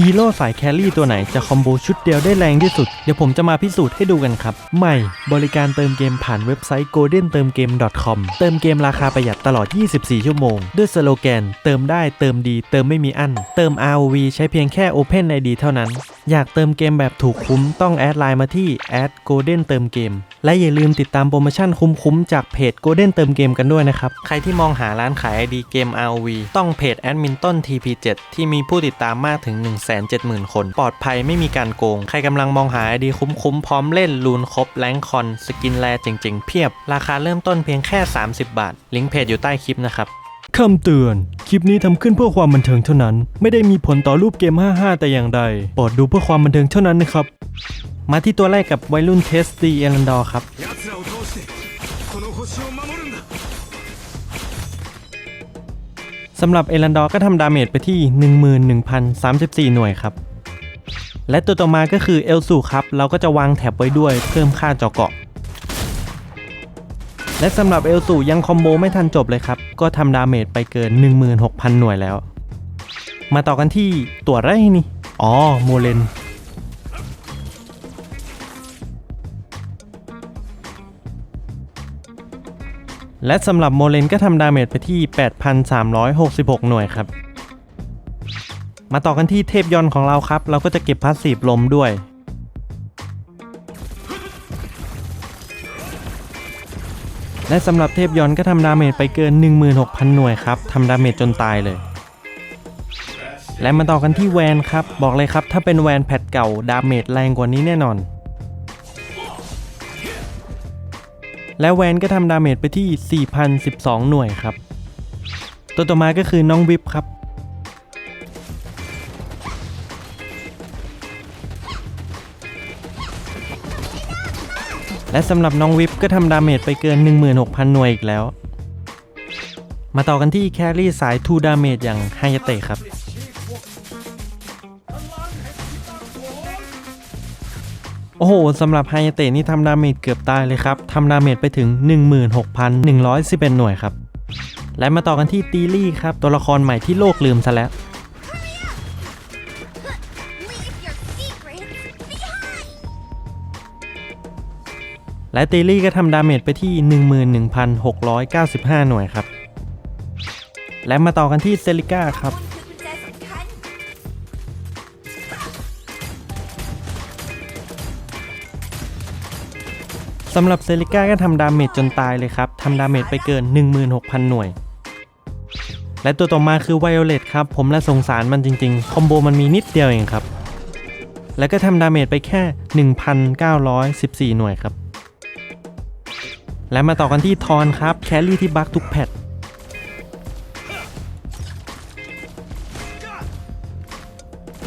ฮีโร่สายแครี่ตัวไหนจะคอมโบชุดเดียวได้แรงที่สุด เดี๋ยวผมจะมาพิสูจน์ให้ดูกันครับ ใหม่ บริการเติมเกมผ่านเว็บไซต์ golden เติมเกม .com เติมเกมราคาประหยัดตลอด 24 ชั่วโมง ด้วยสโลแกน เติมได้เติมดีเติมไม่มีอั้น เติม ROV ใช้เพียงแค่ Open ID เท่านั้น อยากเติมเกมแบบถูกคุ้มต้องแอดไลน์มาที่ golden เติมเกม และอย่าลืมติดตามโปรโมชั่นคุ้มๆจากเพจ golden เติมเกมกันด้วยนะครับใครที่มองหาร้านขาย ID เกม ROV ต้องเพจแอดมินต้น TP7 ที่มีผู้ติดตามมากถึง1 170,000 คน ปลอดภัยไม่มีการโกง ใครกำลังมองหา ID คุ้มๆ พร้อมเล่นลูนครบแรงคอน สกินแลเจ๋งๆ เพียบ ราคาเริ่มต้นเพียงแค่ 30 บาท ลิงก์เพจอยู่ใต้คลิปนะครับคำเตือน คลิปนี้ทำขึ้นเพื่อความบันเทิงเท่านั้น ไม่ได้มีผลต่อรูปเกม 55 แต่อย่างใด โปรดดูเพื่อความบันเทิงเท่านั้นนะครับ มาที่ตัวแรกกับวัยรุ่นเทสตีเอลันดอร์ครับ สำหรับเอลันดอร์ก็ทำดาเมจไปที่ 11,034 หน่วยครับ และตัวต่อมาก็คือเอลสูครับ เราก็จะวางแท็บไว้ด้วยเพิ่มค่าเจาะเกาะ และสำหรับเอลสูยังคอมโบไม่ทันจบเลยครับ ก็ทำดาเมจไปเกิน 16,000 หน่วยแล้ว มาต่อกันที่ตัวไรนี่ อ๋อ โมเลน และสำหรับโมเลนก็ทำดาเมจไปที่ 8,366 หน่วยครับ มาต่อกันที่เทพยอนต์ของเราครับ เราก็จะเก็บพาสซีฟลมด้วย และสำหรับเทพยอนต์ก็ทำดาเมจไปเกิน 16,000 หน่วยครับทำดาเมจจนตายเลย และมาต่อกันที่แวนครับ บอกเลยครับถ้าเป็นแวนแพทเก่าดาเมจแรงกว่านี้แน่นอน และแวนก็ทำดาเมจไปที่ 4,012 หน่วยครับ ตัวต่อมาก็คือน้องวิปครับ และสำหรับน้องวิปก็ทำดาเมจไปเกิน 16,000 หน่วยอีกแล้ว มาต่อกันที่แครี่สาย2ดาเมจอย่างไฮยเตะครับ โอ้โหสำหรับไฮยาเตะนี่ทำดาเมจเกือบตายเลยครับทำดาเมจไปถึง 16,111 หน่วยครับ และมาต่อกันที่ตีลี่ครับ ตัวละครใหม่ที่โลกลืมซะแล้ว และตีลี่ก็ทำดาเมจไปที่ 11,695 หน่วยครับ และมาต่อกันที่เซลิก้าครับ สำหรับเซลิก้าก็ทำดาเมจจนตายเลยครับ ทำดาเมจไปเกิน 16,000 หน่วย และตัวต่อมาคือไวโอเลตครับ ผมและสงสารมันจริงๆ คอมโบมันมีนิดเดียวเองครับ แล้วก็ทำดาเมจไปแค่ 1,914 หน่วยครับ และมาต่อกันที่ทอนครับ แครี่ที่บักทุกแพท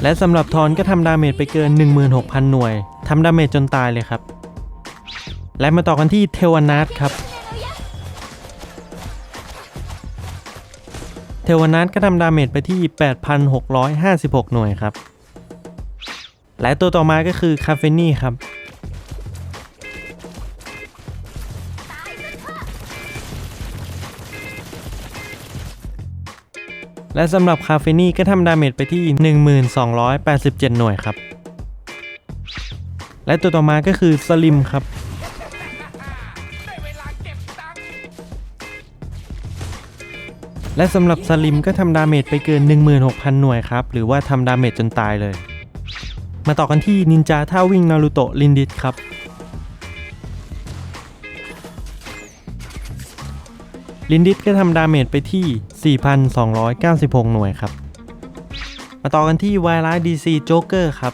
และสำหรับทอนก็ทำดาเมจไปเกิน 16,000 หน่วย ทำดาเมจจนตายเลยครับ และมาต่อกันที่เทวนาทครับ เทวนาทก็ทำดาเมจไปที่ 8,656 หน่วยครับ และตัวต่อมาก็คือคาเฟนี่ครับและสำหรับคาเฟนี่ก็ทำดาเมจไปที่ 1287 หน่วยครับ และตัวต่อมาก็คือสลิมครับ และสำหรับสลิมก็ทำดาเมจไปเกิน 16,000 หน่วยครับ หรือว่าทำดาเมจจนตายเลย มาต่อกันที่นินจาท่าวิ่งนารูโตะลินดิสครับลินดิสก็ทำดาเมจไปที่ 4,296 หน่วยครับ มาต่อกันที่ไวรัสดีซีโจ๊กเกอร์ครับ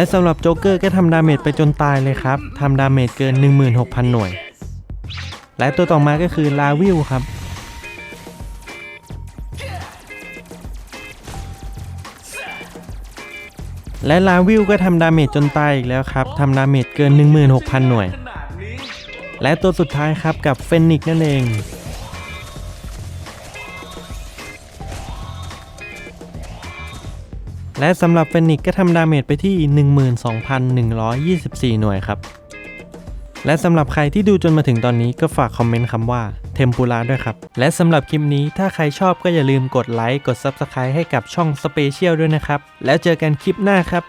และสำหรับโจ๊กเกอร์ก็ทำดาเมจไปจนตายเลยครับทำดาเมจเกิน 16,000 หน่วย และตัวต่อมาก็คือลาวิลครับและลาวิลก็ทำดาเมจจนตายอีกแล้วครับทำดาเมจเกิน 16,000 หน่วย และตัวสุดท้ายครับกับเฟนิกนั่นเอง และสำหรับเฟนิกก็ทำดาเมจไปที่ 12,124 หน่วยครับ และสำหรับใครที่ดูจนมาถึงตอนนี้ก็ฝากคอมเมนต์คำว่าเทมปุระด้วยครับ และสำหรับคลิปนี้ถ้าใครชอบก็อย่าลืมกดไลค์กด Subscribe ให้กับช่อง Special ด้วยนะครับ แล้วเจอกันคลิปหน้าครับ